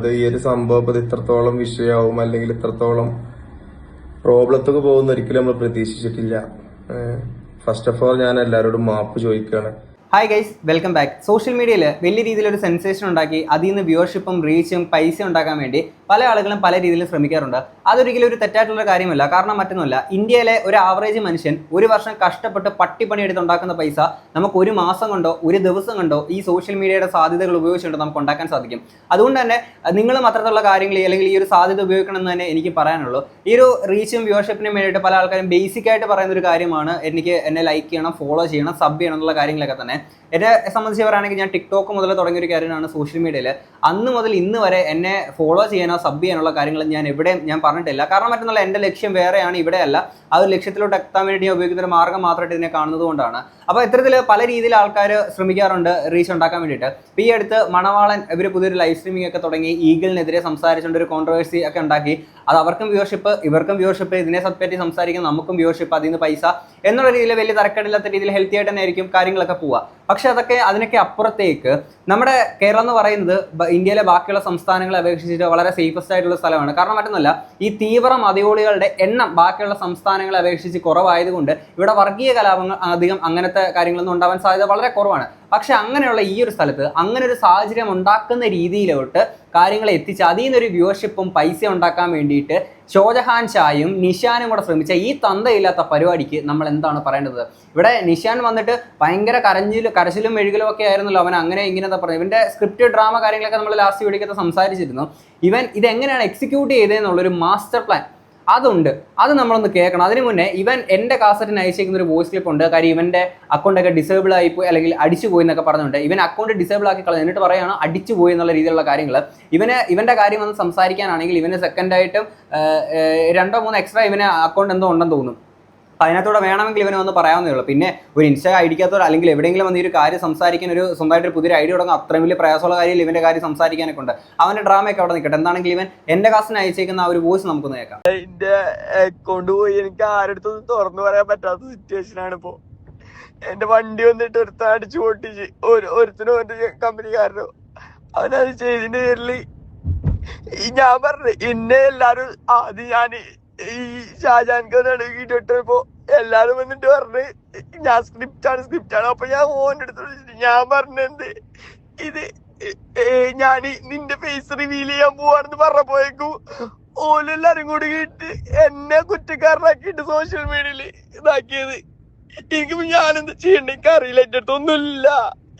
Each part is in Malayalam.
അത് ഈ ഒരു സംഭവം അത് ഇത് ഇത്രത്തോളം വിഷയമാവും അല്ലെങ്കിൽ ഇത്രത്തോളം പ്രോബ്ലത്തൊക്കെ പോകുന്ന ഒരിക്കലും നമ്മൾ പ്രതീക്ഷിച്ചിട്ടില്ല. ഫസ്റ്റ് ഓഫ് ഓൾ ഞാൻ എല്ലാവരോടും മാപ്പ് ചോദിക്കുകയാണ് hi guys welcome back social മീഡിയയിൽ വലിയ രീതിയിൽ ഒരു സെൻസേഷൻ ഉണ്ടാക്കി അതിൽ നിന്ന് വ്യൂവർഷിപ്പും റീച്ചും പൈസ ഉണ്ടാക്കാൻ വേണ്ടി പല ആളുകളും പല രീതിയിൽ ശ്രമിക്കാറുണ്ട്. അതൊരിക്കലും ഒരു തെറ്റായിട്ടുള്ള കാര്യമല്ല. കാരണം മറ്റൊന്നുമല്ല ഇന്ത്യയിലെ ഒരു ആവറേജ് മനുഷ്യൻ ഒരു വർഷം കഷ്ടപ്പെട്ട് പട്ടിപ്പണി എടുത്തുണ്ടാക്കുന്ന പൈസ നമുക്ക് ഒരു മാസം കൊണ്ടോ ഒരു ദിവസം കൊണ്ടോ ഈ സോഷ്യൽ മീഡിയയുടെ സാധ്യതകൾ ഉപയോഗിച്ചുകൊണ്ട് നമുക്ക് ഉണ്ടാക്കാൻ സാധിക്കും. അതുകൊണ്ട് തന്നെ നിങ്ങളും അത്തരത്തിലുള്ള കാര്യങ്ങൾ അല്ലെങ്കിൽ ഈ ഒരു സാധ്യത ഉപയോഗിക്കണം എന്ന് തന്നെ എനിക്ക് പറയാനുള്ളൂ. ഈ ഒരു റീച്ചും വ്യൂവർഷിപ്പിനും വേണ്ടിയിട്ട് പല ആൾക്കാരും ബേസിക് ആയിട്ട് പറയുന്ന ഒരു കാര്യമാണ് എനിക്ക് എന്നെ ലൈക്ക് ചെയ്യണം ഫോളോ ചെയ്യണം സബ് ചെയ്യണം എന്നുള്ള കാര്യങ്ങളൊക്കെ തന്നെ. എന്നെ സംബന്ധിച്ച് പറയുകയാണെങ്കിൽ ഞാൻ ടിക്ടോക്ക് മുതൽ തുടങ്ങിയ ഒരു കാര്യമാണ് സോഷ്യൽ മീഡിയയിൽ അന്ന് മുതൽ ഇന്ന് വരെ എന്നെ ഫോളോ ചെയ്യാനോ സബ് ചെയ്യാനുള്ള കാര്യങ്ങൾ ഞാൻ എവിടെയും ഞാൻ പറഞ്ഞിട്ടില്ല കാരണം മറ്റൊന്നുള്ള എന്റെ ലക്ഷ്യം വേറെയാണ് ഇവിടെയല്ല. ആ ഒരു ലക്ഷ്യത്തിലോട്ട് എത്താൻ വേണ്ടി ഞാൻ ഉപയോഗിക്കുന്ന ഒരു മാർഗം മാത്രമായിട്ട് ഇതിനെ കാണുന്നത് കൊണ്ടാണ്. അപ്പോൾ ഇത്തരത്തിൽ പല രീതിയിൽ ആൾക്കാർ ശ്രമിക്കാറുണ്ട് റീച്ച് ഉണ്ടാക്കാൻ വേണ്ടിയിട്ട്. ഇപ്പോൾ ഈ അടുത്ത് മണവാളൻ ഇവർ പുതിയൊരു ലൈവ് സ്ട്രീമിംഗ് ഒക്കെ തുടങ്ങി ഈഗിളിനെതിരെ സംസാരിച്ചുകൊണ്ട് ഒരു കോൺട്രവേഴ്സി ഒക്കെ ഉണ്ടാക്കി. അത് അവർക്കും വ്യൂവർഷിപ്പ് ഇവർക്കും വ്യൂവർഷിപ്പ് ഇതിനെ പറ്റി സംസാരിക്കുന്ന നമുക്കും വ്യൂവർഷിപ്പ് അതിൽ നിന്ന് പൈസ എന്നുള്ള രീതിയിൽ വലിയ തരക്കേടില്ലാത്ത രീതിയിൽ ഹെൽത്തി ആയിട്ട് തന്നെ ആയിരിക്കും കാര്യങ്ങളൊക്കെ പോവുക. പക്ഷെ അതൊക്കെ അതിനൊക്കെ അപ്പുറത്തേക്ക് നമ്മുടെ കേരളം എന്ന് പറയുന്നത് ഇന്ത്യയിലെ ബാക്കിയുള്ള സംസ്ഥാനങ്ങളെ അപേക്ഷിച്ചിട്ട് വളരെ സേഫസ്റ്റ് ആയിട്ടുള്ള സ്ഥലമാണ്. കാരണം മറ്റൊന്നുമല്ല ഈ തീവ്ര മതയോളികളുടെ എണ്ണം ബാക്കിയുള്ള സംസ്ഥാനങ്ങളെ അപേക്ഷിച്ച് കുറവായതുകൊണ്ട് ഇവിടെ വർഗീയ കലാപങ്ങൾ അധികം അങ്ങനത്തെ കാര്യങ്ങളൊന്നും ഉണ്ടാവാൻ സാധ്യത വളരെ കുറവാണ്. പക്ഷെ അങ്ങനെയുള്ള ഈ ഒരു സ്ഥലത്ത് അങ്ങനെ ഒരു സാഹചര്യം ഉണ്ടാക്കുന്ന രീതിയിലോട്ട് കാര്യങ്ങൾ എത്തിച്ച് അതിൽ നിന്നൊരു വ്യൂവർഷിപ്പും പൈസ ഉണ്ടാക്കാൻ വേണ്ടിയിട്ട് ഷോജഹാൻ ഷായും നിഷാനും കൂടെ ശ്രമിച്ച ഈ തന്തയില്ലാത്ത പരിപാടിക്ക് നമ്മൾ എന്താണ് പറയേണ്ടത്? ഇവിടെ നിഷാൻ വന്നിട്ട് ഭയങ്കര കരഞ്ഞിലും കരച്ചിലും മെഴുകലും ഒക്കെ ആയിരുന്നല്ലോ അവൻ അങ്ങനെ ഇങ്ങനെ പറയുക ഇവന്റെ സ്ക്രിപ്റ്റ് ഡ്രാമ കാര്യങ്ങളൊക്കെ നമ്മൾ ലാസ്റ്റ് വീഡിയോക്കകത്ത് സംസാരിച്ചിരുന്നു. ഇവൻ ഇത് എങ്ങനെയാണ് എക്സിക്യൂട്ട് ചെയ്തതെന്നുള്ളൊരു മാസ്റ്റർ പ്ലാൻ അതുണ്ട്. അത് നമ്മളൊന്ന് കേൾക്കണം. അതിന് മുന്നേ ഇവൻ എന്റെ കാസറ്റിന് അയച്ചേക്കുന്ന ഒരു വോയിസ് ക്ലിപ്പ് ഉണ്ട്. കാര്യം ഇവന്റെ അക്കൗണ്ടൊക്കെ ഡിസേബിൾ ആയി പോയി അല്ലെങ്കിൽ അടിച്ചു പോയി എന്നൊക്കെ പറഞ്ഞുണ്ട് ഇവൻ അക്കൗണ്ട് ഡിസേബിൾ ആക്കി കളഞ്ഞു. എന്നിട്ട് പറയുകയാണ് അടിച്ചു പോയി എന്നുള്ള രീതിയിലുള്ള കാര്യങ്ങൾ. ഇവന് ഇവന്റെ കാര്യം വന്ന് സംസാരിക്കാനാണെങ്കിൽ ഇവന് സെക്കൻഡായിട്ടും രണ്ടോ മൂന്നോ എക്സ്ട്രാ ഇവന് അക്കൗണ്ട് എന്തോ ഉണ്ടെന്ന് തോന്നുന്നു അപ്പം അതിനകത്തൂടെ വേണമെങ്കിൽ ഇവനെ വന്ന് പറയാവുന്നേ ഉള്ളൂ. പിന്നെ ഒരു ഇൻസ്റ്റാ ഐഡിക്കാത്തവർ അല്ലെങ്കിൽ എവിടെയെങ്കിലും വന്ന് ഈ ഒരു കാര്യം സംസാരിക്കാൻ ഒരു സ്വന്തമായിട്ട് ഒരു പുതിയൊരു ഐഡിയ തുടങ്ങും അത്രയും വലിയ പ്രയാസമുള്ള കാര്യം ഇവന്റെ കാര്യം സംസാരിക്കാനൊക്കെ ഉണ്ട്. അവന്റെ ഡ്രാമയൊക്കെ അവിടെ നിൽക്കട്ടെ. എന്താണെങ്കിൽ ഇവൻ എന്റെ കാസിന് അയച്ചേക്കുന്ന ആ ഒരു വോയിസ് നമുക്കൊന്ന് കേൾക്കാം. എന്റെ അക്കൗണ്ട് പോയി. എനിക്ക് ആരടുത്തൊന്നും തുറന്നു പറയാൻ പറ്റാത്ത സിറ്റുവേഷൻ ആണ് ഇപ്പോ. എന്റെ വണ്ടി വന്നിട്ട് ഒരുത്ത അടിച്ചു പൊട്ടിച്ച്. ഒരു ഒരുത്തിനും എന്റെ കമ്പനിക്കാരനോ. അവനത് ചെയ്തിന്റെ പേരിൽ ഈ ഞാൻ പറഞ്ഞു എന്നെ എല്ലാരും ആദ്യം ഞാൻ ഈ ഷാജാൻ ഖാൻ ഇട്ടപ്പോ എല്ലാരും വന്നിട്ട് പറഞ്ഞു ഞാൻ സ്ക്രിപ്റ്റ് ആണ് സ്ക്രിപ്റ്റ് ആണ്. അപ്പൊ ഞാൻ ഓന്റെ അടുത്ത് ഞാൻ പറഞ്ഞെന്ത് ഇത് ഞാൻ നിന്റെ ഫേസ് റിവീൽ ചെയ്യാൻ പോവാണെന്ന് പറഞ്ഞപ്പോഴേക്കും ഓലെല്ലാരും കൂടി കേട്ട് എന്നെ കുറ്റക്കാരനാക്കിയിട്ട് സോഷ്യൽ മീഡിയയിൽ ഇതാക്കിയത്. എനിക്ക് ഞാനെന്ത് ചെയ്യണ്ട? എനിക്ക് അറിയില്ല. എന്റെ അടുത്തൊന്നുമില്ല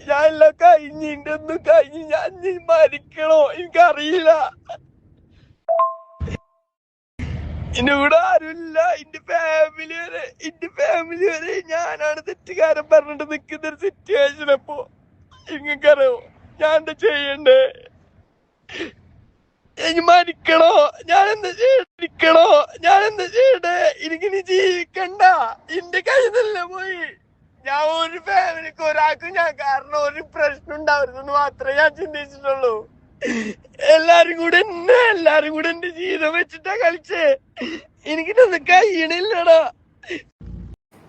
ഞാൻ എല്ലാം കഴിഞ്ഞ് എന്റെ ഒന്നും കഴിഞ്ഞ് ഞാൻ മരിക്കണോ? എനിക്കറിയില്ല. എന്റെ കൂടെ ആരുമില്ല. എന്റെ ഫാമിലി വരെ എന്റെ ഫാമിലി വരെ. ഞാനാണ് തെറ്റുകാരൻ പറഞ്ഞിട്ട് നിൽക്കുന്ന ഒരു സിറ്റുവേഷൻ അപ്പോ ഇങ്ങക്കറിയോ ഞാൻ എന്താ ചെയ്യണ്ടേ? ഇനി മരിക്കണോ? ഞാൻ എന്താ ചെയ്യണോ ഞാൻ എന്താ ചെയ്യണ്ടേ? എനിക്ക് ഇനി ജീവിക്കണ്ട. എന്റെ കയ്യിൽ പോയി. ഞാൻ ഒരു ഫാമിലിക്ക് ഒരാൾക്കും ഞാൻ കാരണം ഒരു പ്രശ്നം ഉണ്ടാവരുതെന്ന് മാത്രമേ ഞാൻ ചിന്തിച്ചിട്ടുള്ളൂ. എല്ലാരും കൂടെ എന്നെ എല്ലാരും കൂടെ എന്റെ ജീവിതം വെച്ചിട്ടാ കളിച്ചേ. എനിക്കിതൊന്നും കഴിയണില്ലടാ.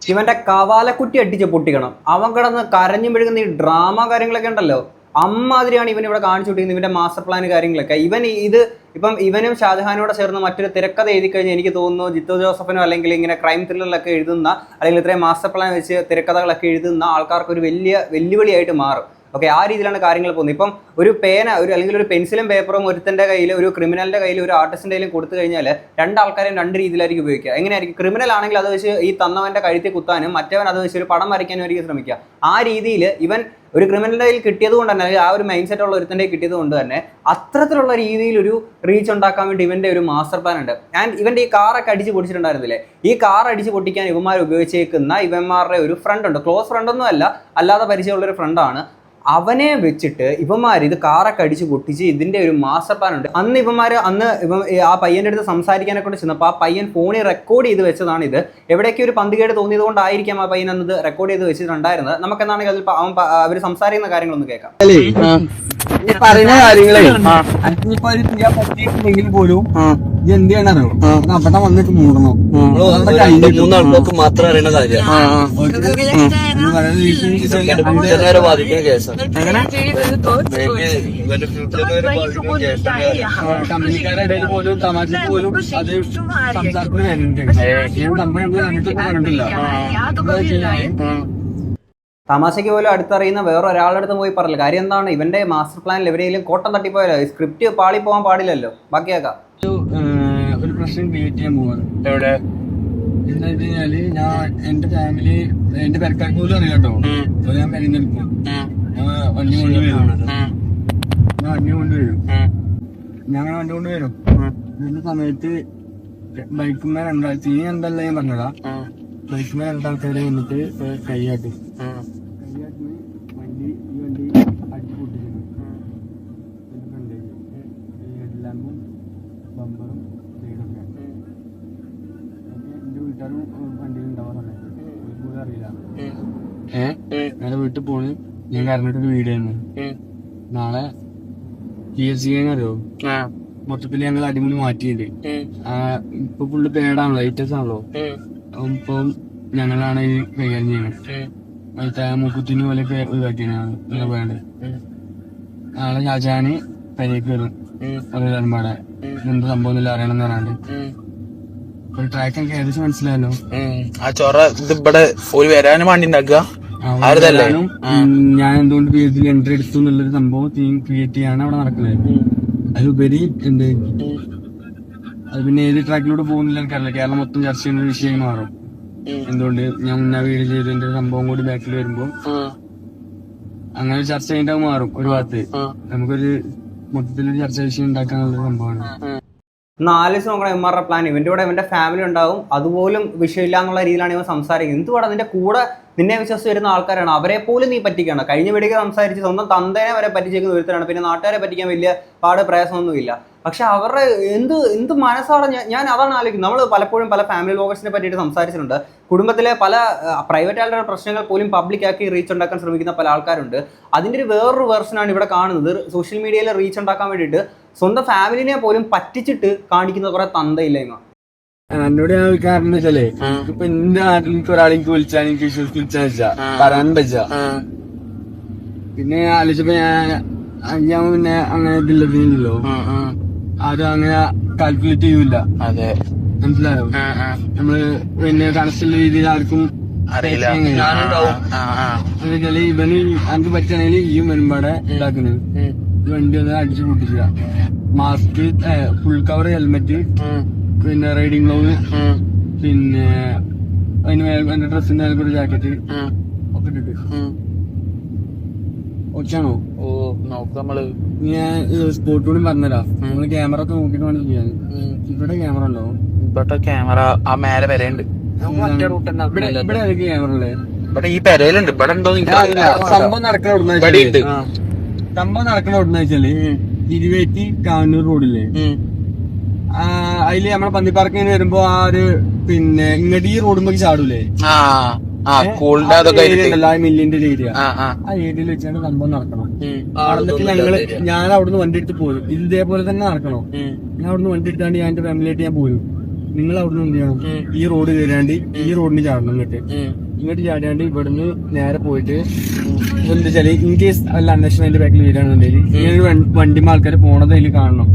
ശിവന്റെ കവാലക്കുട്ടി അടിച്ച് പൊട്ടിക്കണം. അവൻ കിടന്ന് കരഞ്ഞു മെഴുകുന്ന ഈ ഡ്രാമ കാര്യങ്ങളൊക്കെ ഉണ്ടല്ലോ. അമ്മാതിരിയാണ് ഇവൻ ഇവിടെ കാണിച്ചു കൊടുക്കുന്നത് ഇവന്റെ മാസ്റ്റർ പ്ലാൻ കാര്യങ്ങളൊക്കെ. ഇവൻ ഇത് ഇപ്പം ഇവനും ഷാജഹാനോട് ചേർന്ന് മറ്റൊരു തിരക്കഥ എഴുതി കഴിഞ്ഞാൽ എനിക്ക് തോന്നുന്നു ജിത്തു ജോസഫിനോ അല്ലെങ്കിൽ ഇങ്ങനെ ക്രൈം ത്രില്ലറിലൊക്കെ എഴുതുന്ന അല്ലെങ്കിൽ ഇത്രയും മാസ്റ്റർ പ്ലാൻ വെച്ച് തിരക്കഥകളൊക്കെ എഴുതുന്ന ആൾക്കാർക്ക് ഒരു വലിയ വെല്ലുവിളിയായിട്ട് മാറും. ഓക്കെ ആ രീതിയിലാണ് കാര്യങ്ങൾ പോകുന്നത്. ഇപ്പം ഒരു പേന ഒരു അല്ലെങ്കിൽ ഒരു പെൻസിലും പേപ്പറും ഒരുത്തന്റെ കയ്യിൽ ഒരു ക്രിമിനലിന്റെ കയ്യിൽ ഒരു ആർട്ടിസ്റ്റിന്റെ കയ്യിലും കൊടുത്തു കഴിഞ്ഞാൽ രണ്ടാൾക്കാരും രണ്ട് രീതിയിലായിരിക്കും ഉപയോഗിക്കുക. എങ്ങനെയായിരിക്കും? ക്രിമിനൽ ആണെങ്കിൽ അത് വെച്ച് ഈ തന്നവന്റെ കഴുത്തിൽ കുത്താനും മറ്റവൻ അത് വെച്ച് ഒരു പടം വരയ്ക്കാനും ആയിരിക്കും ശ്രമിക്കുക. ആ രീതിയിൽ ഇവൻ ഒരു ക്രിമിനലിന്റെ കയ്യിൽ കിട്ടിയത് കൊണ്ട് തന്നെ ആ ഒരു മൈൻഡ് സെറ്റ് ഉള്ള ഒരുത്തന്റെ കിട്ടിയത് കൊണ്ട് തന്നെ അത്തരത്തിലുള്ള രീതിയിൽ ഒരു റീച്ച് ഉണ്ടാക്കാൻ വേണ്ടി ഇവന്റെ ഒരു മാസ്റ്റർ പ്ലാൻ ഉണ്ട്. ആൻഡ് ഇവന്റെ ഈ കാറൊക്കെ അടിച്ച് പൊടിച്ചിട്ടുണ്ടായിരുന്നില്ലേ ഈ കാർ അടിച്ച് പൊട്ടിക്കാൻ ഇവന്മാർ ഉപയോഗിച്ചേക്കുന്ന ഇവന്മാരുടെ ഒരു ഫ്രണ്ട് ഉണ്ട്. ക്ലോസ് ഫ്രണ്ട് ഒന്നും അല്ല അല്ലാതെ പരിചയമുള്ളൊരു ഫ്രണ്ടാണ് അവനെ വെച്ചിട്ട് ഇവന്മാർ ഇത് കാറൊക്കെ അടിച്ച് പൊട്ടിച്ച് ഇതിന്റെ ഒരു മാസ്റ്റർ പ്ലാൻ ഉണ്ട്. അന്ന് ഇവന്മാർ അന്ന് ഇവ ആ പയ്യന്റെ അടുത്ത് സംസാരിക്കാനെ കൊണ്ട് ചെന്നപ്പോൾ ആ പയ്യൻ ഫോണിൽ റെക്കോർഡ് ചെയ്ത് വെച്ചതാണ് ഇത്. എവിടേക്ക് ഒരു പന്തികേട് തോന്നിയത് കൊണ്ടായിരിക്കാം ആ പയ്യൻ അന്നത് റെക്കോർഡ് ചെയ്ത് വെച്ചിട്ടുണ്ടായിരുന്നത്? നമുക്ക് എന്താണെങ്കിൽ അതിൽ അവൻ അവർ സംസാരിക്കുന്ന കാര്യങ്ങളൊന്ന് കേൾക്കാം. ഈ പറയുന്ന കാര്യങ്ങളെ ഇനിയിപ്പോ അത് ചെയ്യാൻ പറ്റിയിട്ടുണ്ടെങ്കിൽ പോലും ഇത് എന്ത് ചെയ്യണോ അവിടെ വന്നിട്ട് മൂടണം. മൂന്നാൾക്കാർക്ക് മാത്രം അറിയുന്ന കമ്പനിക്കാരുടെ പോലും തമാശക്ക് പോലും അത് സംസാരത്തിന് വരുന്നുണ്ട് നമ്മൾ നമ്മൾ കണ്ടിട്ട് കണ്ടിട്ടില്ല തമാശയ്ക്ക് പോലും അടുത്തറിയുന്ന വേറെ ഒരാളുടെ അടുത്ത് പോയി പറയില്ല കാര്യം എന്താണ്? ഇവന്റെ മാസ്റ്റർ പ്ലാനിൽ എവിടെയെങ്കിലും കോട്ടം തട്ടിപ്പോയാലോ? സ്ക്രിപ്റ്റ് പാളി പോകാൻ പാടില്ലല്ലോ. ബാക്കിയാക്കാം ഒരു, ഒരു പ്രശ്നം ക്രിയേറ്റ് ചെയ്യാൻ പോവാണ്. എവിടെ എന്താ വെച്ച് കഴിഞ്ഞാൽ ഞാൻ എന്റെ ഫാമിലി എന്റെ പെരക്കാർക്ക് പോലും അറിയാട്ടോ കേട്ടോ. അപ്പൊ ഞാൻ പെരുന്നെടുക്കും ഞാൻ വണ്ടി കൊണ്ടുവരും ഞാൻ വണ്ടി കൊണ്ടുവരും ഞങ്ങൾ വണ്ടി കൊണ്ടുവരും വരുന്ന സമയത്ത് ബൈക്കുമാർ രണ്ടാഴ്ച ഇനി എന്തല്ല ഞാൻ പറഞ്ഞതാ. ബൈക്കുമാർ രണ്ടാൾക്കാരെ വന്നിട്ട് കൈയാട്ടി വണ്ടി ഈ വണ്ടി അടിച്ചു പൊട്ടിക്കുന്നു ഹെഡ്ലാമ്പും ബമ്പറും സൈഡൊക്കെ എന്റെ വീട്ടുകാരും വണ്ടിയിൽ ഉണ്ടാവാൻ സമയത്ത് ഒരു പോലും അറിയില്ല ഏഹ് ഞാൻ വീട്ടിൽ പോണ്. ഞാൻ കരഞ്ഞിട്ടൊരു വീഡിയോ ആണ് നാളെ പി എസ് സി അറിയോ? മൊത്തത്തിൽ ഞങ്ങൾ അടിമുടി മാറ്റിയിട്ടുണ്ട് ആ, ഇപ്പൊ ഫുള്ള് പേടാണല്ലോ ലേറ്റസ്റ്റ് ആണല്ലോ. ഇപ്പം ഞങ്ങളാണ് ഈ കൈകാര്യം ചെയ്യുന്നത് മൂക്കുത്തിന് പോലെ ഒഴിവാക്കിയാണ് വേണ്ടത് നാളെ ഷാജാന് പരിക്ക് വരും. ഒരു പാടെ എന്ത് സംഭവം ഇല്ല അറിയണമെന്ന് പറയാണ്ട് ഒരു ട്രാക്ക് എനിക്ക് ഏകദേശം മനസ്സിലായല്ലോ. ആ ചൊറ ഇത് ഇവിടെ ഒരു വരാനും വണ്ടി ഉണ്ടാക്കുക. ആരുതല്ലേ? ഞാൻ എന്തുകൊണ്ട് പേജിൽ എൻട്രി എടുത്തു എന്നുള്ളൊരു സംഭവം തീം ക്രിയേറ്റ് ചെയ്യാണ് അവിടെ നടക്കുന്നത്. അതിലുപരി എന്ത്? അത് പിന്നെ ഏത് ട്രാക്കിലൂടെ പോകുന്നില്ല എനിക്കറിയില്ല. കേരളം മൊത്തം ചർച്ച ചെയ്യുന്ന ഒരു വിഷയം മാറും. എന്തുകൊണ്ട് ഞാൻ മുന്നേ വീട് ചെയ്തതിന്റെ ഒരു സംഭവം കൂടി ബാക്കിൽ വരുമ്പോ അങ്ങനെ ചർച്ച ചെയ്യേണ്ടത് മാറും ഒരു ഭാഗത്ത്. നമുക്കൊരു മൊത്തത്തിലൊരു ചർച്ച വിഷയം ഉണ്ടാക്കാനുള്ള സംഭവമാണ്. നാല് ദിവസം നോക്കണം എംആറുടെ പ്ലാൻ ഇവന്റെ കൂടെ ഇവന്റെ ഫാമിലി ഉണ്ടാവും. അതുപോലും വിഷയമില്ല എന്നുള്ള രീതിയിലാണ് ഇവൻ സംസാരിക്കുന്നത്. എന്തുവാടാ നിന്റെ കൂടെ നിന്നെ വിശ്വസിച്ച് വരുന്ന ആൾക്കാരാണ്? അവരെ പോലും നീ പറ്റിക്കണം കഴിഞ്ഞ വീടിക്ക് സംസാരിച്ച് സ്വന്തം തന്തേനെ വരെ പറ്റിച്ചേക്കുന്ന ഒരുത്തരാണ്. പിന്നെ നാട്ടുകാരെ പറ്റിക്കാൻ വലിയ പാട് പ്രയാസമൊന്നുമില്ല. പക്ഷെ അവരുടെ എന്ത് എന്ത് മനസ്സാണ് ഞാൻ അതാണ് ആലോചിക്കുന്നത്. നമ്മൾ പലപ്പോഴും പല ഫാമിലി വ്ലോഗേഴ്സിനെ പറ്റിയിട്ട് സംസാരിച്ചിട്ടുണ്ട്. കുടുംബത്തിലെ പല പ്രൈവറ്റ് ആളുടെ പ്രശ്നങ്ങൾ പോലും പബ്ലിക്കാക്കി റീച്ച് ഉണ്ടാക്കാൻ ശ്രമിക്കുന്ന പല ആൾക്കാരുണ്ട്. അതിന്റെ ഒരു വേറൊരു വേർഷനാണ് ഇവിടെ കാണുന്നത്. സോഷ്യൽ മീഡിയയിൽ റീച്ച് ഉണ്ടാക്കാൻ വേണ്ടിയിട്ട് സ്വന്തം ഫാമിലിനെ പോലും പറ്റിച്ചിട്ട് കാണിക്കുന്ന കുറെ തന്തയില്ലായ്മ. എന്നോട് ഞാൻ കാരണം എന്താ വെച്ചാലേ ഇപ്പൊ എന്റെ നാട്ടിൽ എനിക്ക് ഒരാളെ എനിക്ക് വിളിച്ചാൽ എനിക്ക് വിശ്വസിച്ച് വിളിച്ചാൽ വെച്ചാ പറയാൻ പറ്റാ പിന്നെ ഞാൻ ആലോചിച്ചപ്പോ ഞാൻ ഞാൻ പിന്നെ അങ്ങനെ ഇതില്ലല്ലോ ആരും അങ്ങനെ കാൽക്കുലേറ്റ് ചെയ്യൂല. അതെ. മനസ്സിലായോ? നമ്മൾ പിന്നെ കണക്റ്റുള്ള രീതിയിൽ ആർക്കും അറിയില്ല. ഇവന് എനിക്ക് പറ്റുകയാണെങ്കിൽ ഈ വരുമ്പാടെ ഇതാക്കുന്നത്. വണ്ടി ഒന്ന് അടിച്ചു പൊട്ടിച്ചില്ല മാസ്ക് ഫുൾ കവർ ഹെൽമെറ്റ് പിന്നെ റൈഡിങ് ഗ്ലൗസ് പിന്നെ അതിന് എന്റെ ഡ്രസ്സിന്റെ ഒരു ജാക്കറ്റ് ഒക്കെ ഇട്ടിട്ട്. ഒച്ചാണോ ഓ നോക്ക് നമ്മൾ. ഞാൻ സ്പോട്ട് കൂടി പറഞ്ഞതരാ നമ്മൾ ക്യാമറ ഒക്കെ നോക്കിട്ട് വേണം ചെയ്യാൻ. ഇവിടെ ക്യാമറ ഉണ്ടോ? ഇവിടെ ക്യാമറ ആ മേലെ വരെയുണ്ട്. ഇവിടെ ക്യാമറ ഉള്ളത് ഇവിടെ ഈ പെരയിലുണ്ട്. ഇവിടെ ഉണ്ടോ സംഭവം നടക്കാൻ ഇവിടെ ഉണ്ട്. സംഭവം നടക്കുന്ന എവിടുന്ന വെച്ചാൽ ഇരുവേറ്റി കാനൂർ റോഡില്ലേ? അതിൽ നമ്മളെ പന്നിപ്പാർക്കിന് വരുമ്പോ ആ ഒരു പിന്നെ ഇങ്ങോട്ട് ഈ റോഡുമ്പോ ചാടൂലേ? മില്ലിന്റെ ഏരിയ ആ ഏരിയയിൽ വെച്ചാണ് സംഭവം നടക്കണം എന്നിട്ട് ഞങ്ങൾ ഞാൻ അവിടുന്ന് വണ്ടി എടുത്ത് പോരും. ഇത് ഇതേപോലെ തന്നെ നടക്കണോ. ഞാൻ അവിടുന്ന് വണ്ടി എടുത്താണ്ട് ഞാൻ എന്റെ ഫാമിലിയായിട്ട് ഞാൻ പോരും. നിങ്ങൾ അവിടുന്ന് എന്ത് ചെയ്യണം? ഈ റോഡ് കയറാണ്ട് ഈ റോഡിന് ചാടണം ഇങ്ങോട്ട്. ഉം. ഇങ്ങോട്ട് ചാടാണ്ട് ഇവിടുന്ന് നേരെ പോയിട്ട് എന്താ വെച്ചാൽ ഇൻ കേസ് വല്ല അന്വേഷണം അതിന്റെ ബാക്കിൽ വീടാണെന്നുണ്ടെങ്കിൽ ഇങ്ങനൊരു ഒരു വണ്ടി- വണ്ടിമ്മ ആൾക്കാർ പോണത് അതിൽ കാണണം.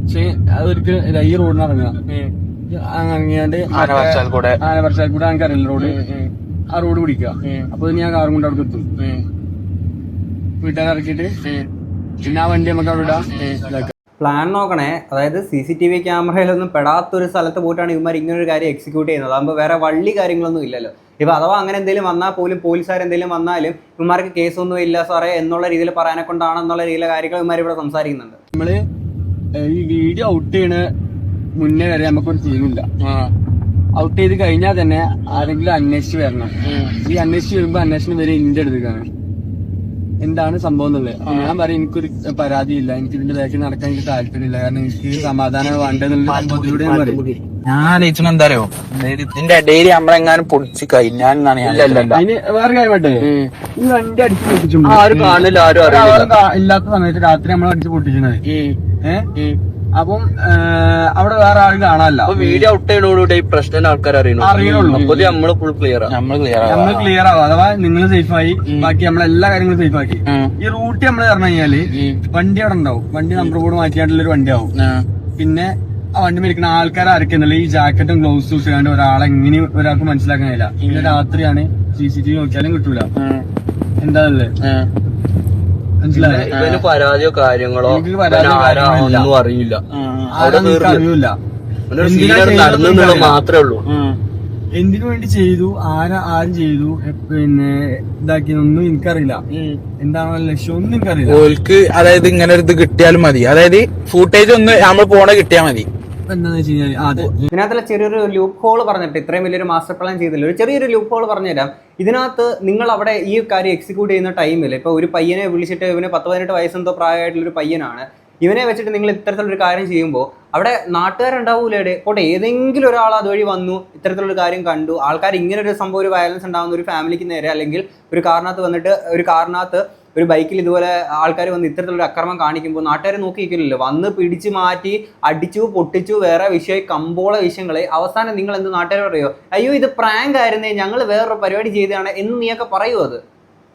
പക്ഷെ അതൊരിക്കലും ഈ റോഡിന് ഇറങ്ങാം ഉം. ഇറങ്ങിയാണ്ട് ആന പറച്ചാൽ കൂടെ. ആന കൂടെ എനിക്ക് അറിയില്ല റോഡ് ആ റോഡ് പിടിക്കുക. അപ്പൊ ഞാൻ കാറും കൊണ്ട് അവിടെ എത്തും. വീട്ടുകാർ ഇറക്കിയിട്ട് പിന്നെ ആ വണ്ടി നമുക്ക് അവിടെ ഇടാം. പ്ലാൻ നോക്കണേ. അതായത് സി സി ടി വി ക്യാമറയിലൊന്നും പെടാത്തൊരു സ്ഥലത്ത് പോയിട്ടാണ് ഇവന്മാർ ഇങ്ങനെ ഒരു കാര്യം എക്സിക്യൂട്ട് ചെയ്യുന്നത്. അതാകുമ്പോൾ വേറെ വള്ളി കാര്യങ്ങളൊന്നും ഇല്ലല്ലോ. ഇപ്പോൾ അഥവാ അങ്ങനെ എന്തെങ്കിലും വന്നാൽ പോലും പോലീസുകാർ എന്തെങ്കിലും വന്നാലും ഇവന്മാർക്ക് കേസൊന്നും ഇല്ല സാറേ എന്നുള്ള രീതിയിൽ പറയാനെ കൊണ്ടാണെന്നുള്ള രീതിയിലെ കാര്യങ്ങൾ ഇവന്മാർ ഇവിടെ സംസാരിക്കുന്നുണ്ട്. നമ്മൾ ഈ വീഡിയോ ഔട്ട് ചെയ്യണ മുന്നേ വരെ നമുക്കൊരു ആ. ഔട്ട് ചെയ്ത് കഴിഞ്ഞാൽ തന്നെ ആരെങ്കിലും അന്വേഷിച്ച് വരണം. ഈ അന്വേഷിച്ച് വരുമ്പോൾ അന്വേഷണം വരെ ഇന്റെ അടുത്തേക്കാണ് എന്താണ് സംഭവം എന്നുള്ളത്? അപ്പൊ ഞാൻ പറയും എനിക്കൊരു പരാതിയില്ല. എനിക്ക് ഇതിന്റെ ബാക്കിൽ നടക്കാൻ എനിക്ക് താല്പര്യമില്ല. കാരണം എനിക്ക് സമാധാനം വേണ്ടെന്നുള്ള സംഭവത്തിലൂടെ ഞാൻ പറയും. ഞാൻ ആലോചിച്ചത് എന്താ അറിയോ? അതായത് ഇതിന്റെ ഇടയിൽ നമ്മളെങ്ങാനും പൊടിച്ച് കഴിഞ്ഞാന്നാണ് ഞാൻ അതിന് വേറെ കാര്യമായിട്ട് ഈ വണ്ടി അടിച്ച് പൊട്ടിച്ചു ആരും കാണില്ല ആരും അറിയില്ല. ഇല്ലാത്ത സമയത്ത് രാത്രി നമ്മൾ അടിച്ച് പൊട്ടിച്ചത് ഏഹ് അപ്പം അവിടെ വേറെ ആരും കാണാനല്ല. വീഡിയോ ഔട്ട് ചെയ്യണോടുകൂടെ ഈ പ്രശ്നം ആൾക്കാർ അറിയണു? അപ്പോൾ അപ്പൊ നമ്മൾ ഫുൾ ക്ലിയർ നമ്മൾ ക്ലിയർ നമ്മൾ ക്ലിയർ ആവും. അഥവാ നിങ്ങൾ സേഫായി ആയി ബാക്കി നമ്മളെല്ലാ കാര്യങ്ങളും സേഫ് ആക്കി. ഈ റൂട്ട് നമ്മൾ പറഞ്ഞു കഴിഞ്ഞാൽ വണ്ടി അവിടെ ഉണ്ടാവും. വണ്ടി നമ്പർ ബോർഡ് മാറ്റിയായിട്ടുള്ള ഒരു വണ്ടി ആവും പിന്നെ ആ വണ്ടി മേടിക്കുന്ന ആൾക്കാർ ആരൊക്കെന്നല്ല ഈ ജാക്കറ്റും ഗ്ലൗസും ഇട്ടാണ്ട് ഒരാളെ എങ്ങനെ ഒരാൾക്ക് മനസ്സിലാക്കാൻ കഴിയില്ല. പിന്നെ രാത്രിയാണ് സി സി ടി വി നോക്കിയാലും കിട്ടൂല. എന്താണല്ലേ മനസ്സിലായോ ഇവന് പരാതിയോ കാര്യങ്ങളോ ആരാ ഒന്നും അറിയില്ല. അറിയില്ല. മാത്രമേ ഉള്ളൂ. എന്തിനു വേണ്ടി ചെയ്തു? ആരാ ആരും ചെയ്തു? പിന്നെ ഇതാക്കിയൊന്നും എനിക്കറിയില്ല. എന്താണ് ലക്ഷ്യം? ഒന്നും എനിക്കറിയില്ല. ഓൽക്ക് അതായത് ഇങ്ങനെ ഒരു ഇത് കിട്ടിയാലും മതി. അതായത് ഫൂട്ടേജ് ഒന്ന് നമ്മൾ പോണ കിട്ടിയാൽ മതി. ഇപ്പൊ ഇതിനകത്തുള്ള ചെറിയൊരു ലൂപ്പ് ഹോൾ പറഞ്ഞിട്ട് ഇത്രയും വലിയൊരു മാസ്റ്റർ പ്ലാൻ ചെയ്തില്ല. ഒരു ചെറിയൊരു ലൂപ്പ് ഹോൾ പറഞ്ഞുതരാം. ഇതിനകത്ത് നിങ്ങൾ അവിടെ ഈ കാര്യം എക്സിക്യൂട്ട് ചെയ്യുന്ന ടൈമിൽ ഇപ്പോൾ ഒരു പയ്യനെ വിളിച്ചിട്ട് ഇവന് പത്ത് പതിനെട്ട് വയസ്സെന്തോ പ്രായമായിട്ടുള്ള ഒരു പയ്യനാണ്. ഇവനെ വെച്ചിട്ട് നിങ്ങൾ ഇത്തരത്തിലൊരു കാര്യം ചെയ്യുമ്പോൾ അവിടെ നാട്ടുകാരുണ്ടാവൂലേ ഇവിടെ പോട്ടെ ഏതെങ്കിലും ഒരാൾ അതുവഴി വന്നു ഇത്തരത്തിലൊരു കാര്യം കണ്ടു. ആൾക്കാർ ഇങ്ങനെ ഒരു സംഭവം ഒരു വയലൻസ് ഉണ്ടാകുന്ന ഒരു ഫാമിലിക്ക് നേരെ അല്ലെങ്കിൽ ഒരു കാറിനകത്ത് വന്നിട്ട് ഒരു കാറിനകത്ത് ഒരു ബൈക്കിൽ ഇതുപോലെ ആൾക്കാർ വന്ന് ഇത്തരത്തിലൊരു അക്രമം കാണിക്കുമ്പോൾ നാട്ടുകാർ നോക്കി നിൽക്കില്ലല്ലോ വന്ന് പിടിച്ചു മാറ്റി അടിച്ചു പൊട്ടിച്ചു വേറെ വിഷയം കമ്പോള വിഷയങ്ങളെ. അവസാനം നിങ്ങൾ എന്ത് നാട്ടുകാർ പറയുമോ അയ്യോ ഇത് പ്രാങ്ക് ആയിരുന്നേ ഞങ്ങൾ വേറൊരു പരിപാടി ചെയ്തതാണ് എന്ന് നീയൊക്കെ പറയൂ അത്?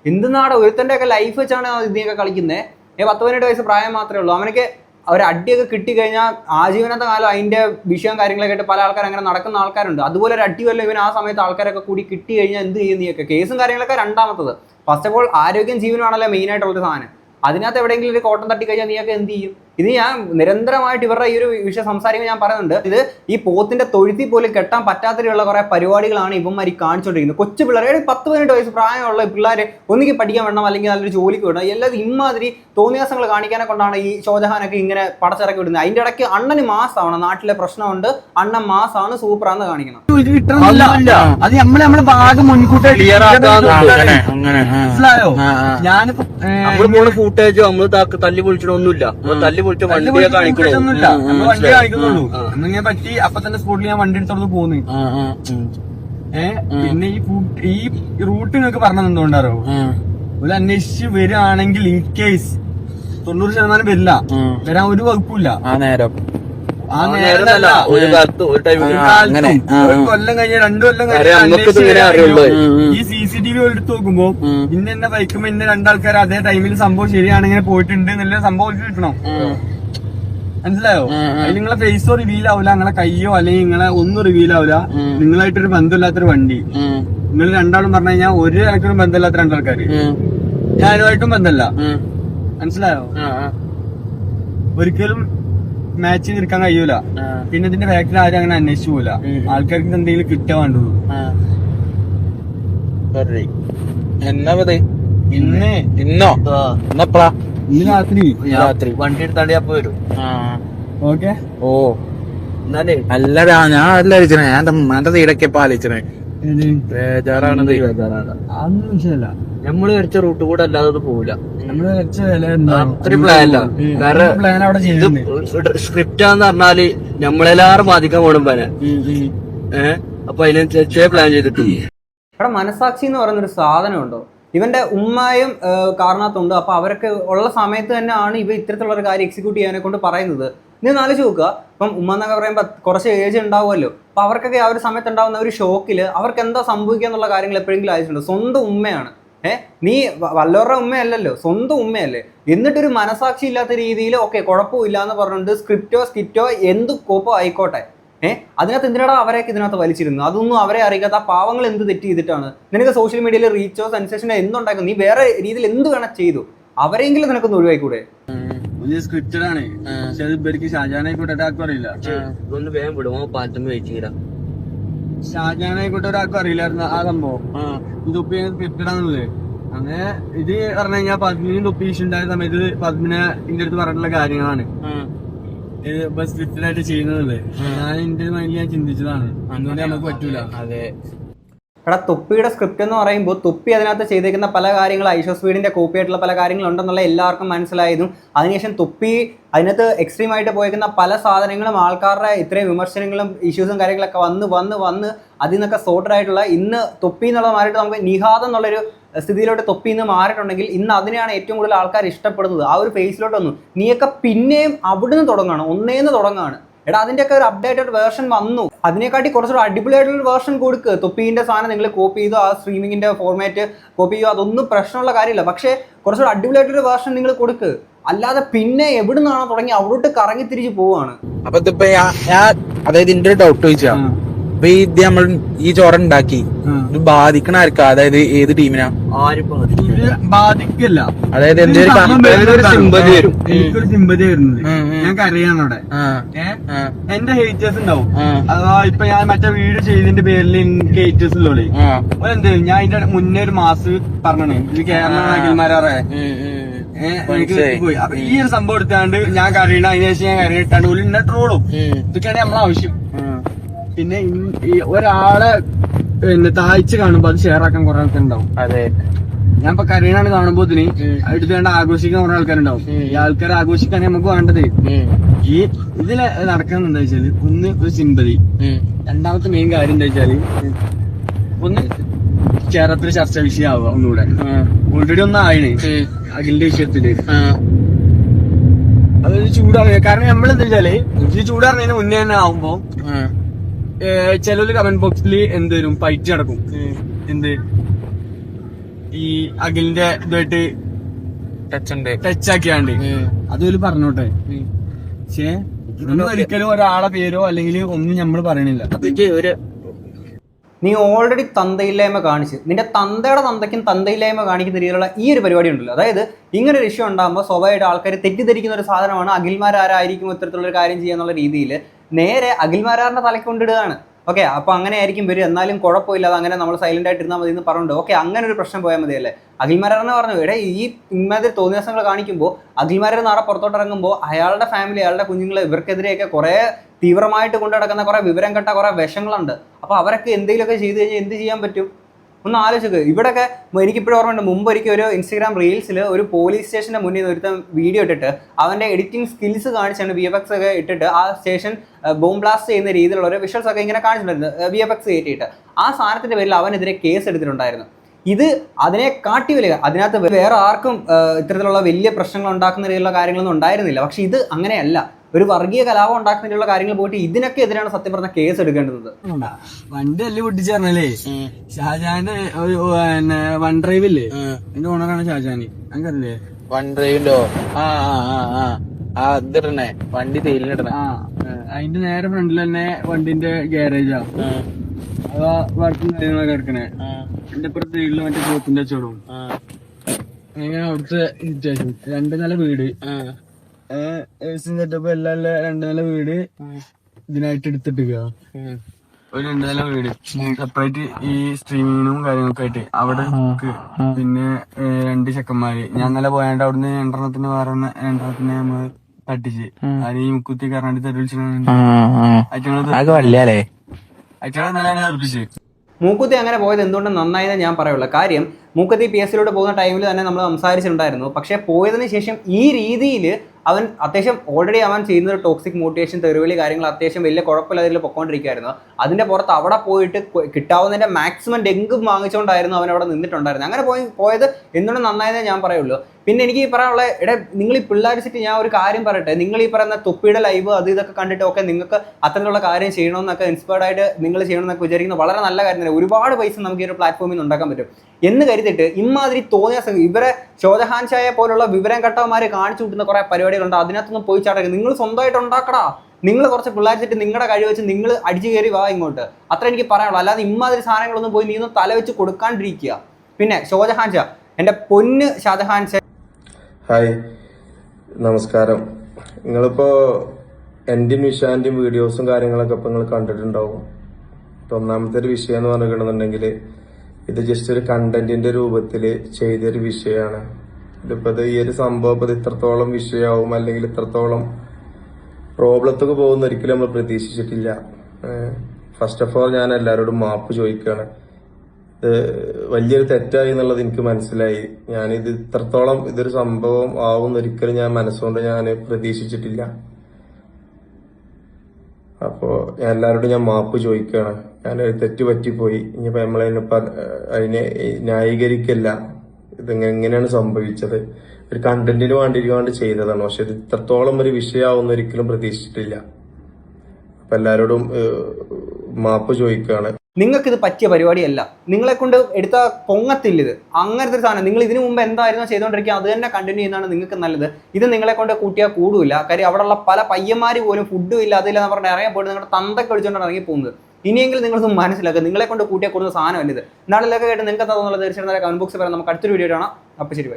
എന്തിനാടോ ഒരുത്തന്റെ ഒക്കെ ലൈഫ് വെച്ചാണ് നീയൊക്കെ കളിക്കുന്നത് ഏ പത്ത് പതിനെട്ട് വയസ്സ് പ്രായം മാത്രമേ ഉള്ളൂ. അവനൊക്കെ ഒരു അടിയൊക്കെ കിട്ടിക്കഴിഞ്ഞാൽ ആജീവനത്തെ കാലം അതിന്റെ വിഷയം കാര്യങ്ങളൊക്കെ ആയിട്ട് പല ആൾക്കാർ അങ്ങനെ നടക്കുന്ന ആൾക്കാരുണ്ട്. അതുപോലെ ഒരു അടി വല്ല ഇവൻ ആ സമയത്ത് ആൾക്കാരൊക്കെ കൂടി കിട്ടി കഴിഞ്ഞാൽ എന്ത് ചെയ്യും നീയൊക്കെ? കേസും കാര്യങ്ങളൊക്കെ രണ്ടാമത്തത്. ഫസ്റ്റ് ഓഫ് ഓൾ ആരോഗ്യം ജീവനാണല്ലോ മെയിൻ ആയിട്ടുള്ള സാധനം. അതിനകത്ത് എവിടെയെങ്കിലും ഒരു കോട്ടം തട്ടി കഴിഞ്ഞാൽ നീയൊക്കെ എന്ത് ചെയ്യും? ഇത് ഞാൻ നിരന്തരമായിട്ട് ഇവരുടെ ഈ ഒരു വിഷയം സംസാരിക്കുമ്പോൾ ഞാൻ പറയുന്നുണ്ട്. ഇത് ഈ പോത്തിന്റെ തൊഴുത്തി പോലും കെട്ടാൻ പറ്റാത്തതിലുള്ള കുറെ പരിപാടികളാണ് ഇവന്മാരി കാണിച്ചുകൊണ്ടിരിക്കുന്നത്. കൊച്ചു പിള്ളേർ പത്ത് പതിനെട്ട് വയസ്സ് പ്രായമുള്ള പിള്ളേർ ഒന്നുകിൽ പഠിക്കാൻ വേണം അല്ലെങ്കിൽ നല്ലൊരു ജോലിക്ക് വിടണം. എല്ലാം ഇമ്മാതിരി തോന്നിയാസങ്ങൾ കാണിക്കാനെ കൊണ്ടാണ് ഈ ഷോജഹാനൊക്കെ ഇങ്ങനെ പടച്ചിറക്കി വിടുന്നത്. അതിന്റെ ഇടയ്ക്ക് അണ്ണന് മാസമാണ് നാട്ടിലെ പ്രശ്നമുണ്ട്. അണ്ണൻ മാസമാണ് സൂപ്പറാന്ന് കാണിക്കണം അത് നമ്മൾ നമ്മളെ ഭാഗം മുൻകൂട്ടി. മനസ്സിലായോ. ഞാനിപ്പോ ഏ, നമ്മൾ പോണ ഫൂട്ടേജ് നമ്മൾ തല്ലി പൊളിച്ചിട്ടൊന്നുമില്ല. നമ്മൾ തല്ലി പൊളിച്ച വണ്ടി വണ്ടിയെ കാണിക്കുന്നുള്ളൂ. എന്നിങ്ങനെ പറ്റി അപ്പൊ തന്നെ സ്പോട്ടിൽ ഞാൻ വണ്ടി എടുത്തോണ്ട് പോന്ന്. ഏഹ് പിന്നെ ഈ ഈ റൂട്ട് നിങ്ങൾക്ക് പറഞ്ഞത് എന്തുകൊണ്ടാറോ ഒരു അന്വേഷിച്ച് വരികയാണെങ്കിൽ ഇൻ കേസ് തൊണ്ണൂറ് ശതമാനം വരില്ല. വരാൻ ഒരു വകുപ്പില്ല ആ നേരം. ആ നേരമല്ല ഒരു കാലത്ത് ഒരു ടൈമിൽ ഒരു അങ്ങനെ. കൊല്ലം കഴിഞ്ഞ രണ്ടു കൊല്ലം കഴിഞ്ഞ് ഇങ്ങനെ. ഈ സി സി ടി വി എടുത്ത് നോക്കുമ്പോ ഇന്ന എന്നെ ബൈക്കുമ്പോ ഇന്ന രണ്ടാൾക്കാർ അതേ ടൈമിൽ സംഭവം ശരിയാണെങ്കിൽ പോയിട്ടുണ്ട് എന്നുള്ള സംഭവം കിട്ടണം. മനസ്സിലായോ. അതിൽ നിങ്ങളെ ഫേസോ റിവീൽ ആവില്ല നിങ്ങളെ കയ്യോ അല്ലെങ്കിൽ നിങ്ങളെ ഒന്നും റിവീൽ ആവില്ല. നിങ്ങളായിട്ടൊരു ബന്ധമില്ലാത്തൊരു വണ്ടി. നിങ്ങൾ രണ്ടാളും പറഞ്ഞു കഴിഞ്ഞാൽ ഒരു ഇടയ്ക്കൊരു ബന്ധമില്ലാത്ത രണ്ടാൾക്കാര്. ഞാനുമായിട്ടും ബന്ധമല്ല. മനസ്സിലായോ? ഒരിക്കലും മാച്ച് നിൽക്കാൻ കഴിയൂല. പിന്നെ ഇതിന്റെ ഫാക്ടറി ആരും അങ്ങനെ അന്വേഷിച്ചു പോല ആൾക്കാർക്ക് എന്തെങ്കിലും കിട്ടാൻ വേണ്ടുള്ളൂ. എന്നാ ഇന്ന്. ഇന്നോ? ഇന്നപ്പളാ ഇന്ന് രാത്രി. രാത്രി. വണ്ടി എടുത്താണ്ട് അപ്പൊ വരും ആ. ഓക്കെ. ഓ എന്നാലേ? അല്ലടാ ഞാൻ അല്ല അയച്ചണേ ഞാൻ എന്റെ തീടൊക്കെ ഇപ്പൊ ആലോചിച്ചണേ ബേജാറാണത് അതൊന്നും വിഷയമല്ല. നമ്മൾ വരച്ച റൂട്ട് കൂടെ അല്ലാതെ പോവില്ല. നമ്മൾ എന്താ? അത്രയും പ്ലാൻ അല്ല പ്ലാൻ അവിടെ സ്ക്രിപ്റ്റ് ആന്ന് പറഞ്ഞാൽ നമ്മളെല്ലാരും ബാധിക്കാൻ പോണം പനെ ഏഹ് അപ്പൊ അതിനനുസരിച്ചേ പ്ലാൻ ചെയ്തിട്ട് ഇവിടെ മനസാക്ഷി എന്ന് പറയുന്ന ഒരു സാധനം ഉണ്ടോ ഇവന്റെ ഉമ്മയും കാരണത്തുണ്ട് അപ്പൊ അവരൊക്കെ ഉള്ള സമയത്ത് തന്നെയാണ് ഇവ ഇത്തരത്തിലുള്ള ഒരു കാര്യം എക്സിക്യൂട്ട് ചെയ്യാനെ കൊണ്ട് പറയുന്നത്. നീ നാലു നോക്കുക. ഇപ്പം ഉമ്മ എന്നൊക്കെ പറയുമ്പോൾ കുറച്ച് ഏജ് ഉണ്ടാവുമല്ലോ. അപ്പോൾ അവർക്കൊക്കെ ആ ഒരു സമയത്ത് ഉണ്ടാകുന്ന ഒരു ഷോക്കിൽ അവർക്ക് എന്താ സംഭവിക്കുക എന്നുള്ള കാര്യങ്ങൾ എപ്പോഴെങ്കിലും ആയിട്ടുണ്ട് സ്വന്തം ഉമ്മയാണ്. ഏ നീ വല്ലവരുടെ ഉമ്മയല്ലല്ലോ. സ്വന്തം ഉമ്മയല്ലേ. എന്നിട്ടൊരു മനസാക്ഷി ഇല്ലാത്ത രീതിയിൽ ഓക്കെ കുഴപ്പമില്ല എന്ന് പറഞ്ഞിട്ട് സ്ക്രിപ്റ്റോ സ്കിറ്റോ എന്ത് കോപ്പോ ആയിക്കോട്ടെ. ഏഹ്? അതിനകത്ത് എന്തിനാടാ അവരെയൊക്കെ ഇതിനകത്ത് വലിച്ചിരുന്നു അതൊന്നും അവരെ അറിയാത്ത ആ പാവങ്ങൾ എന്ത് തെറ്റ് ചെയ്തിട്ടാണ്? നിനക്ക് സോഷ്യൽ മീഡിയയിൽ റീച്ചോ സെൻസേഷനോ എന്തുണ്ടാക്കും നീ വേറെ രീതിയിൽ എന്ത് വേണം ചെയ്തു? അവരെങ്കിലും നിനക്കൊന്ന് ഒഴിവായിക്കൂടെ? സ്ക്രിപ്റ്റഡ് ആണ്. പക്ഷെ അത് ഇവർക്ക് ഷാജാനായിക്കോട്ടെ ഒരാൾക്കും അറിയില്ല. ഒന്ന് വേഗം വിടുമോ പാലത്തുമ്പോ വെച്ച് തരാം ഷാജാനായിക്കോട്ടെ ഒരാൾക്കും അറിയില്ലായിരുന്നു ആ സംഭവം. ഇത് ഒപ്പി സ്ക്രിപ്റ്റഡ് ആണെന്നുള്ളത് അങ്ങനെ ഇത് പറഞ്ഞു കഴിഞ്ഞാൽ പത്മിനും ഒപ്പി ഇഷ്യൂ ഉണ്ടായ സമയത്ത് പത്മിനെ ഇന്റെ അടുത്ത് പറഞ്ഞിട്ടുള്ള കാര്യങ്ങളാണ്. ഇത് ഇപ്പൊ സ്ക്രിപ്റ്റഡ് ആയിട്ട് ചെയ്യുന്നത് ഞാൻ എന്റെ മൈൻഡിൽ ഞാൻ ചിന്തിച്ചതാണ്. അതുകൊണ്ട് നമുക്ക് പറ്റൂല. അതെ. എടാ തുപ്പിയുടെ സ്ക്രിപ്റ്റ് എന്ന് പറയുമ്പോൾ തുപ്പി അതിനകത്ത് ചെയ്തേക്കുന്ന പല കാര്യങ്ങൾ ഐഷോസ് സ്വീഡിന്റെ കോപ്പി ആയിട്ടുള്ള പല കാര്യങ്ങളുണ്ടെന്നുള്ള എല്ലാവർക്കും മനസ്സിലായതും. അതിനുശേഷം തുപ്പി അതിനകത്ത് എക്സ്ട്രീമായിട്ട് പോയേക്കുന്ന പല സാധനങ്ങളും ആൾക്കാരുടെ ഇത്രയും വിമർശനങ്ങളും ഇഷ്യൂസും കാര്യങ്ങളൊക്കെ വന്ന് വന്ന് വന്ന് അതിൽ നിന്നൊക്കെ സോർട്ടഡ് ആയിട്ടുള്ള ഇന്ന് തൊപ്പി എന്നുള്ള മാറിയിട്ട് നമുക്ക് നിഹാദം എന്നുള്ളൊരു സ്ഥിതിയിലോട്ട് തൊപ്പി ഇന്ന് മാറിയിട്ടുണ്ടെങ്കിൽ ഇന്ന് അതിനെയാണ് ഏറ്റവും കൂടുതൽ ആൾക്കാർ ഇഷ്ടപ്പെടുന്നത്. ആ ഒരു ഫേസിലോട്ട് വന്നു. നീയൊക്കെ പിന്നെയും അവിടുന്ന് തുടങ്ങുകയാണ് ഒന്നേന്ന് തുടങ്ങുകയാണ്. എടാ അതിന്റെയൊക്കെ ഒരു അപ്ഡേറ്റഡ് വേർഷൻ വന്നു. അതിനെക്കാട്ടി കുറച്ചുകൂടെ അടിപൊളിയായിട്ടുള്ള വേർഷൻ കൊടുക്ക്. തൊപ്പീന്റെ സാധനം നിങ്ങൾ കോപ്പി ചെയ്തോ ആ സ്ട്രീമിങ്ങിന്റെ ഫോർമാറ്റ് കോപ്പി ചെയ്തോ അതൊന്നും പ്രശ്നമുള്ള കാര്യമില്ല. പക്ഷേ കുറച്ചുകൂടെ അടിപൊളിയായിട്ടൊരു വേർഷൻ നിങ്ങൾ കൊടുക്ക്. അല്ലാതെ പിന്നെ എവിടുന്നാണോ തുടങ്ങി അവിടോട്ട് കറങ്ങി തിരിച്ച് പോവാണ്. അപ്പൊ ഇതിപ്പോ ഞാൻ അതായത് എന്റെ ഡൗട്ട് ചോദിച്ചാ. അപ്പൊ ഈ ഇത് നമ്മൾ ഈ ചോറ ഉണ്ടാക്കി. ഇത് ബാധിക്കണ ആർക്കാ? അതായത് ഏത് ടീമിനാ? ബാധിക്കില്ല. അതായത് എന്തൊരു സിമ്പതി വരും. എനിക്കൊരു സിമ്പതി വരുന്നത്. ഞാൻ കരയാണ് അവിടെ. എന്റെ ഹേറ്റേഴ്സ് ഉണ്ടാവും. അഥവാ ഇപ്പൊ ഞാൻ മറ്റേ വീട് ചെയ്തതിന്റെ പേരിൽ എനിക്ക് ഹേറ്റേഴ്സ് ഉള്ളോളി. എന്ത് ഞാൻ അതിന്റെ മുന്നേ ഒരു മാസ് പറഞ്ഞു ഇത് കേരള അഖിൽമാരെ ഉം, ഉം. പോയി അപ്പൊ ഈ ഒരു സംഭവം എടുത്താണ്ട് ഞാൻ കറിയണ അതിനുശേഷം ഞാൻ കറിയിട്ടാണ്ട് ഉള്ളിൽ എന്നെ ട്രോളും. ഇതൊക്കെയാണ് നമ്മളെ ആവശ്യം. പിന്നെ ഒരാളെ പിന്നെ താഴ്ച കാണുമ്പോ അത് ഷെയർ ആക്കാൻ കുറെ ആൾക്കാരുണ്ടാവും. അതെ. ഞാൻ ഇപ്പൊ കരീനാണ് കാണുമ്പോ ഇതിന് അടുത്ത് വേണ്ട ആഘോഷിക്കാൻ കുറെ ആൾക്കാരുണ്ടാവും. ഈ ആൾക്കാരെ ആഘോഷിക്കാൻ നമുക്ക് വേണ്ടത്. ഈ ഇതിൽ നടക്കുന്നത് എന്താ വെച്ചാൽ ഒന്ന് ഒരു സിമ്പതി. രണ്ടാമത്തെ മെയിൻ കാര്യം എന്താ വെച്ചാൽ ഒന്ന് കേരളത്തിൽ ചർച്ച വിഷയമാവുക ഒന്നുകൂടെ. ഓൾറെഡി ഒന്ന് ആയിന് അഖിലിന്റെ വിഷയത്തിൽ. അതൊരു ചൂടാണ് കാരണം നമ്മൾ എന്താ വെച്ചാൽ ഈ ചൂടാറുന്നതിന് മുന്നേ തന്നെ ആവുമ്പോ. ചിലര് കമന്റ് ബോക്സിൽ എന്ത് വരും പൈറ്റ് നടക്കും. എന്ത്? ഈ അഖിലിന്റെ ഇതായിട്ട് ടച്ച് ഉണ്ട് ടച്ച് ആക്കിയാണ്ട് അതൊരു പറഞ്ഞോട്ടെ. പക്ഷേ ഒരിക്കലും ഒരാളെ പേരോ അല്ലെങ്കിൽ ഒന്നും നമ്മൾ പറയണില്ല. അതൊക്കെ ഒരു നീ ഓൾറെഡി തന്തയില്ലായ്മ കാണിച്ച്. നിന്റെ തന്തയുടെ തന്തയ്ക്കും തന്തയില്ലായ്മ കാണിക്കുന്ന രീതിയിലുള്ള ഈ ഒരു പരിപാടി ഉണ്ടല്ലോ. അതായത് ഇങ്ങനെ ഒരു ഇഷ്യൂ ഉണ്ടാകുമ്പോൾ സ്വാഭാവികമായിട്ട് ആൾക്കാർ തെറ്റിദ്ധരിക്കുന്ന ഒരു സാധനമാണ് അഖിൽമാരാരായിരിക്കും ഇത്തരത്തിലുള്ള ഒരു കാര്യം ചെയ്യാന്നുള്ള രീതിയിൽ നേരെ അഖിൽമാരാറിന്റെ തലയ്ക്ക് കൊണ്ടിടുകയാണ്. ഓക്കെ അപ്പൊ അങ്ങനെ ആയിരിക്കും വരും എന്നാലും കുഴപ്പമില്ല അത് അങ്ങനെ നമ്മൾ സൈലന്റ് ആയിട്ട് ഇരുന്നാൽ മതി എന്ന് പറഞ്ഞിട്ടുണ്ട് ഓക്കെ അങ്ങനെ ഒരു പ്രശ്നം പോയാൽ മതിയല്ലേ? അഖിൽമാരാറിനെ പറഞ്ഞു ഇവിടെ ഈ ഇമാതിരി തോന്നിയാസങ്ങൾ കാണിക്കുമ്പോൾ അഖിൽമാരെ നാളെ പുറത്തോട്ട് ഇറങ്ങുമ്പോൾ അയാളുടെ ഫാമിലി അയാളുടെ കുഞ്ഞുങ്ങൾ ഇവർക്കെതിരെയൊക്കെ കുറേ തീവ്രമായിട്ട് കൊണ്ടു നടക്കുന്ന കുറെ വിവരം കെട്ട കുറെ വിഷങ്ങളുണ്ട്. അപ്പൊ അവരൊക്കെ എന്തെങ്കിലുമൊക്കെ ചെയ്തു കഴിഞ്ഞാൽ എന്ത് ചെയ്യാൻ പറ്റും? ഒന്ന് ആലോചിക്കുക ഇവിടെയൊക്കെ എനിക്കിപ്പോഴും ഓർമ്മയുണ്ട് മുമ്പ് ഒരിക്കൽ ഒരു ഇൻസ്റ്റാഗ്രാം റീൽസിൽ ഒരു പോലീസ് സ്റ്റേഷന്റെ മുന്നിൽ ഒരുത്തൻ വീഡിയോ ഇട്ടിട്ട് അവന്റെ എഡിറ്റിംഗ് സ്കിൽസ് കാണിച്ചാണ് വി എഫ് എക്സ് ഒക്കെ ഇട്ടിട്ട് ആ സ്റ്റേഷൻ ബോംബ് ബ്ലാസ്റ്റ് ചെയ്യുന്ന രീതിയിലുള്ള ഒരു വിഷ്വൽസ് ഒക്കെ ഇങ്ങനെ കാണിച്ചിട്ടുണ്ടായിരുന്നു വി എഫ് എക്സ് കയറ്റിയിട്ട്. ആ സാധനത്തിന്റെ പേരിൽ അവനെതിരെ കേസ് എടുത്തിട്ടുണ്ടായിരുന്നു. ഇത് അതിനെ കാട്ടി വലിയ അതിനകത്ത് വേറെ ആർക്കും ഇത്തരത്തിലുള്ള വലിയ പ്രശ്നങ്ങൾ ഉണ്ടാക്കുന്ന രീതിയിലുള്ള കാര്യങ്ങളൊന്നും ഉണ്ടായിരുന്നില്ല. പക്ഷേ ഇത് അങ്ങനെയല്ല. ഒരു വർഗീയ കലാപം ഉണ്ടാക്കുന്നതിനുള്ള കാര്യങ്ങൾ പോയിട്ട് ഇതിനൊക്കെ എതിരാണ് സത്യം പറഞ്ഞ കേസ് എടുക്കേണ്ടത്. വണ്ടി അല്ലേ പൊട്ടിച്ചേർന്നല്ലേ ഉം, ഷാജാന്റെ വൺ ഡ്രൈവില്ലേ. എന്റെ ഓണറാണ് ഷാജാനി അങ്ങനല്ലേ വൺ ഡ്രൈവിലോ ആ ആ ആ ആ. ഇതിടണേ വണ്ടി തേയിലിടണേ ആ അതിന്റെ നേരെ ഫ്രണ്ടിൽ തന്നെ വണ്ടിന്റെ ഗ്യാരേജാ അതാ വർക്കും കാര്യങ്ങളൊക്കെ എടുക്കണേ. എന്റെ ഇപ്പുറത്തെ വീട്ടിൽ മറ്റേ പോത്തിന്റെ ചോടും അങ്ങനെ അവിടുത്തെ situation. രണ്ട് നില വീട്. സെറ്റപ്പ് എല്ലാം രണ്ട് നില വീട് ഇതിനായിട്ട് എടുത്തിട്ടില്ല ഒരു രണ്ട് നില വീട്. സെപ്പറേറ്റ് ഈ സ്ട്രീമിങ്ങിനും കാര്യങ്ങളൊക്കെ ആയിട്ട് അവിടെ നമുക്ക് പിന്നെ രണ്ട് ചെക്കന്മാര്. ഞാൻ ഇന്നലെ പോയാണ്ട് അവിടുന്ന് രണ്ടെണ്ണത്തിന് വേറെ രണ്ടെണ്ണത്തിന് നമ്മൾ തട്ടിച്ച്. അത് ഈ മുക്കുത്തി കറണ്ടി തട്ടി. ഇന്നലെ തെറിപ്പിച്ച് മൂക്കുത്തി അങ്ങനെ പോയത് എന്തുകൊണ്ട് നന്നായെന്ന് ഞാൻ പറയുള്ളൂ. കാര്യം മൂക്കുത്തി പി എസ് സിയിലൂടെ പോകുന്ന ടൈമിൽ തന്നെ നമ്മൾ സംസാരിച്ചിട്ടുണ്ടായിരുന്നു. പക്ഷേ പോയതിന് ശേഷം ഈ രീതിയിൽ അവൻ അത്യാവശ്യം ഓൾറെഡി അവൻ ചെയ്യുന്ന ഒരു ടോക്സിക് മോട്ടിവേഷൻ തെറിവിളി കാര്യങ്ങൾ അത്യാവശ്യം വലിയ കുഴപ്പമില്ല അതിൽ പൊക്കോണ്ടിരിക്കുകയായിരുന്നു അതിന്റെ പുറത്ത് അവിടെ പോയിട്ട് കിട്ടാവുന്നതിന്റെ മാക്സിമം ഡെങ്കും വാങ്ങിച്ചുകൊണ്ടായിരുന്നു അവൻ അവിടെ നിന്നിട്ടുണ്ടായിരുന്നത്. അങ്ങനെ പോയി പോയത് എന്തുകൊണ്ട് നന്നായതേ ഞാൻ പറയുള്ളൂ. പിന്നെ എനിക്ക് പറയാനുള്ള ഇട നിങ്ങൾ ഈ പിള്ളേർ വെച്ചിട്ട് ഞാൻ ഒരു കാര്യം പറയട്ടെ. നിങ്ങൾ ഈ പറയുന്ന തൊപ്പിയുടെ ലൈവ് അത് ഇതൊക്കെ കണ്ടിട്ട് ഒക്കെ നിങ്ങൾക്ക് അത്തരത്തിലുള്ള കാര്യം ചെയ്യണമെന്നൊക്കെ ഇൻസ്പയർഡ് ആയിട്ട് നിങ്ങൾ ചെയ്യണമെന്നൊക്കെ വിചാരിക്കുന്നത് വളരെ നല്ല കാര്യം തന്നെ. ഒരുപാട് പൈസ നമുക്ക് ഈ ഒരു പ്ലാറ്റ്ഫോമിൽ നിന്ന് ഉണ്ടാക്കാൻ പറ്റും. എന്ന് കരുതിയിട്ട് ഇമാതിരി തോന്നിയ ഇവരെ ഷോജഹാൻ പോലുള്ള വിവരം കെട്ടവന്മാരെ കാണിച്ചു കൂട്ടുന്ന കുറെ പരിപാടികളുണ്ട്. അതിനകത്തൊന്നും പോയി ചാടരുത്. നിങ്ങൾ സ്വന്തമായിട്ട് ഉണ്ടാക്കടാ. നിങ്ങൾ കുറച്ച് പിള്ളേർ വെച്ചിട്ട് നിങ്ങളുടെ കഴിവ് വെച്ച് നിങ്ങൾ അടിച്ചു കയറി വാ ഇങ്ങോട്ട്. അത്ര എനിക്ക് പറയാനുള്ളൂ. അല്ലാതെ ഇമാതിരി സാധനങ്ങളൊന്നും പോയി നീ ഒന്ന് തല വെച്ച് കൊടുക്കാണ്ടിരിക്കുക. പിന്നെ ഷോജഹാൻ ഷാ എന്റെ പൊന്ന് ഷാജഹാൻ ഷാ ഹായ്. നമസ്കാരം. നിങ്ങളിപ്പോ എന്റെയും വിഷാന്റെയും വീഡിയോസും കാര്യങ്ങളൊക്കെ ഇപ്പൊ നിങ്ങൾ കണ്ടിട്ടുണ്ടാവും. ഇപ്പൊ ഒന്നാമത്തെ ഒരു വിഷയം എന്ന് പറഞ്ഞിട്ടുണ്ടെങ്കിൽ ഇത് ജസ്റ്റ് ഒരു കണ്ടന്റിന്റെ രൂപത്തിൽ ചെയ്തൊരു വിഷയമാണ് ഇതിപ്പോ ഇത് ഈ ഒരു സംഭവം ഇപ്പൊ ഇത്രത്തോളം വിഷയമാവും അല്ലെങ്കിൽ ഇത്രത്തോളം പ്രോബ്ലത്തൊക്കെ പോകുന്ന ഒരിക്കലും നമ്മൾ പ്രതീക്ഷിച്ചിട്ടില്ല. ഫസ്റ്റ് ഓഫ് ഓൾ ഞാൻ എല്ലാവരോടും മാപ്പ് ചോദിക്കുകയാണ് വലിയൊരു തെറ്റായി എന്നുള്ളത് എനിക്ക് മനസ്സിലായി. ഞാനിത് ഇത്രത്തോളം ഇതൊരു സംഭവം ആവും ഒരിക്കലും ഞാൻ മനസ്സുകൊണ്ട് ഞാൻ പ്രതീക്ഷിച്ചിട്ടില്ല. അപ്പോ ഞാൻ എല്ലാവരോടും ഞാൻ മാപ്പ് ചോദിക്കുകയാണ്. ഞാൻ തെറ്റ് പറ്റിപ്പോയി. ഇനിയിപ്പോ നമ്മളെ അതിനെ ന്യായീകരിക്കല്ല. ഇത് എങ്ങനെയാണ് സംഭവിച്ചത്. ഒരു കണ്ടന്റിന് വേണ്ടിയിരിക്കാണ്ട് ചെയ്തതാണ്. പക്ഷെ ഇത് ഇത്രത്തോളം ഒരു വിഷയമാവുന്ന ഒരിക്കലും പ്രതീക്ഷിച്ചിട്ടില്ല. അപ്പൊ എല്ലാവരോടും മാപ്പ് ചോദിക്കുകയാണ്. നിങ്ങൾക്ക് ഇത് പറ്റിയ പരിപാടിയല്ല. നിങ്ങളെ കൊണ്ട് എടുത്ത പൊങ്ങത്തില്ല ഇത് അങ്ങനത്തെ ഒരു സാധനം. നിങ്ങൾ ഇതിനു മുമ്പ് എന്തായിരുന്നു ചെയ്തുകൊണ്ടിരിക്കുക അത് തന്നെ കണ്ടിന്യൂ ചെയ്യുന്നതാണ് നിങ്ങൾക്ക് നല്ലത്. ഇത് നിങ്ങളെ കൊണ്ട് കൂട്ടിയാൽ കൂടില്ല കാര്യം അവിടെയുള്ള പല പയ്യന്മാർ പോലും ഫുഡും ഇല്ല അതില്ല എന്ന് പറഞ്ഞാൽ ഇറങ്ങി പോയിട്ട് നിങ്ങളുടെ തന്തൊക്കെ വിളിച്ചുകൊണ്ടാണ് ഇറങ്ങി പോകുന്നത്. ഇനിയെങ്കിലും നിങ്ങളത് മനസ്സിലാക്കുക. നിങ്ങളെ കൊണ്ട് കൂട്ടിയാൽ കൂടുന്ന സാധനമല്ല ഇത്. നാളിലൊക്കെ കേട്ട് നിങ്ങൾക്ക് എന്താ തോന്നുന്നത്? തീർച്ചയായിട്ടും കമന്റ് ബോക്സിൽ പറയാം. നമുക്ക് അടുത്തൊരു വീഡിയോ കാണാം. അപ്പോൾ ശരി.